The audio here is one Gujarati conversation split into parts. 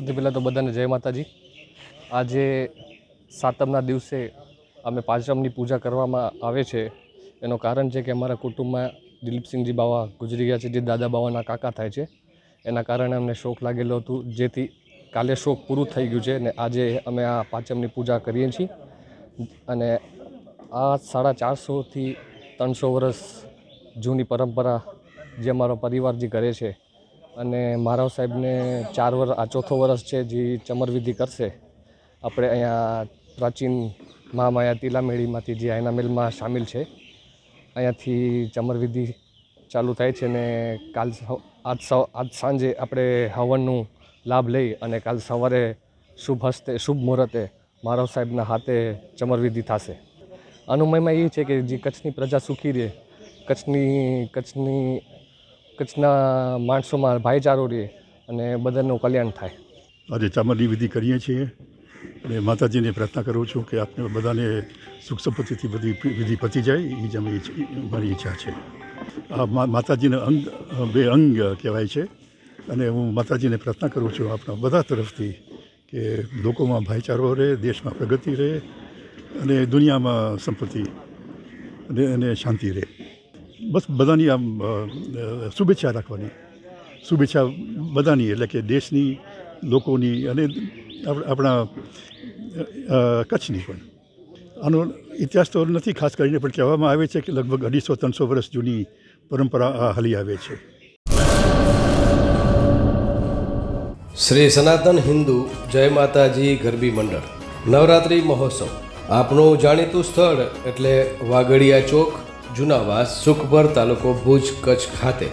સૌથી પહેલાં તો બધાને જય માતાજી. આજે સાતમના દિવસે અમે પાંચમની પૂજા કરવામાં આવે છે. એનું કારણ છે કે અમારા કુટુંબમાં દિલીપસિંહજી બાવા ગુજરી ગયા છે, જે દાદા બાવાના કાકા થાય છે. એના કારણે અમને શોખ લાગેલો હતું, જેથી કાલે શોખ પૂરું થઈ ગયું છે અને આજે અમે આ પાંચમની પૂજા કરીએ છીએ. અને આ સાડા ચારસોથી ત્રણસો વર્ષ જૂની પરંપરા જે અમારો પરિવાર જે કરે છે અને મારા સાહેબને ચાર વર્ષ આ ચોથો વર્ષ છે જે ચમરવિધિ કરશે. આપણે અહીંયા પ્રાચીન મહામાયા તિલામેળીમાંથી જે આયના મેલમાં સામેલ છે, અહીંયાથી ચમરવિધિ ચાલુ થાય છે ને કાલ આજ આજ સાંજે આપણે હવનનું લાભ લઈ અને કાલ સવારે શુભ હસ્તે, શુભ મુહૂર્તે મારવ સાહેબના હાથે ચમરવિધિ થશે. અનુમયમાં એ છે કે જે કચ્છની પ્રજા સુખી રહે, કચ્છની કચ્છની કચ્છના માણસોમાં ભાઈચારો રહે અને બધાનું કલ્યાણ થાય. આજે ચામરની વિધિ કરીએ છીએ અને માતાજીને પ્રાર્થના કરું છું કે આપને બધાને સુખ સંપત્તિથી બધી વિધિ પતી જાય એ જ મારી ઈચ્છા છે. આ માતાજીના અંગ, બે અંગ કહેવાય છે અને હું માતાજીને પ્રાર્થના કરું છું આપણા બધા તરફથી કે લોકોમાં ભાઈચારો રહે, દેશમાં પ્રગતિ રહે અને દુનિયામાં સંપત્તિ અને શાંતિ રહે. બસ બધાની આમ શુભેચ્છા રાખવાની. શુભેચ્છા બધાની, એટલે કે દેશની, લોકોની અને આપણા કચ્છની પણ. આનો ઇતિહાસ તો નથી ખાસ કરીને, પણ કહેવામાં આવે છે કે લગભગ અઢીસો, ત્રણસો વર્ષ જૂની પરંપરા આ હાલી આવે છે. શ્રી સનાતન હિન્દુ જય માતાજી ગરબી મંડળ. નવરાત્રિ મહોત્સવ. આપણું જાણીતું સ્થળ એટલે વાગડિયા ચોક જુનાવાસ, સુખભર તાલુકો ભુજ, કચ્છ ખાતે.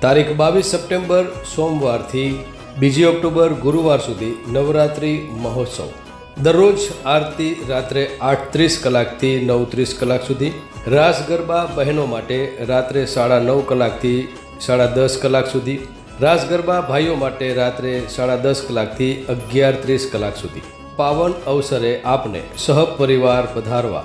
તારીખ બાવીસ સપ્ટેમ્બર, સોમવારથી બીજી ઓક્ટોબર, ગુરુવાર સુધી નવરાત્રિ મહોત્સવ. દરરોજ આરતી રાત્રે આઠ ત્રીસ કલાકથી નવ ત્રીસ કલાક સુધી. રાસ ગરબા બહેનો માટે રાત્રે સાડા નવ કલાકથી સાડા દસ કલાક સુધી. રાસ ગરબા ભાઈઓ માટે રાત્રે સાડા દસ કલાકથી અગિયાર ત્રીસ કલાક સુધી. પાવન અવસરે આપને સહપરિવાર પધારવા.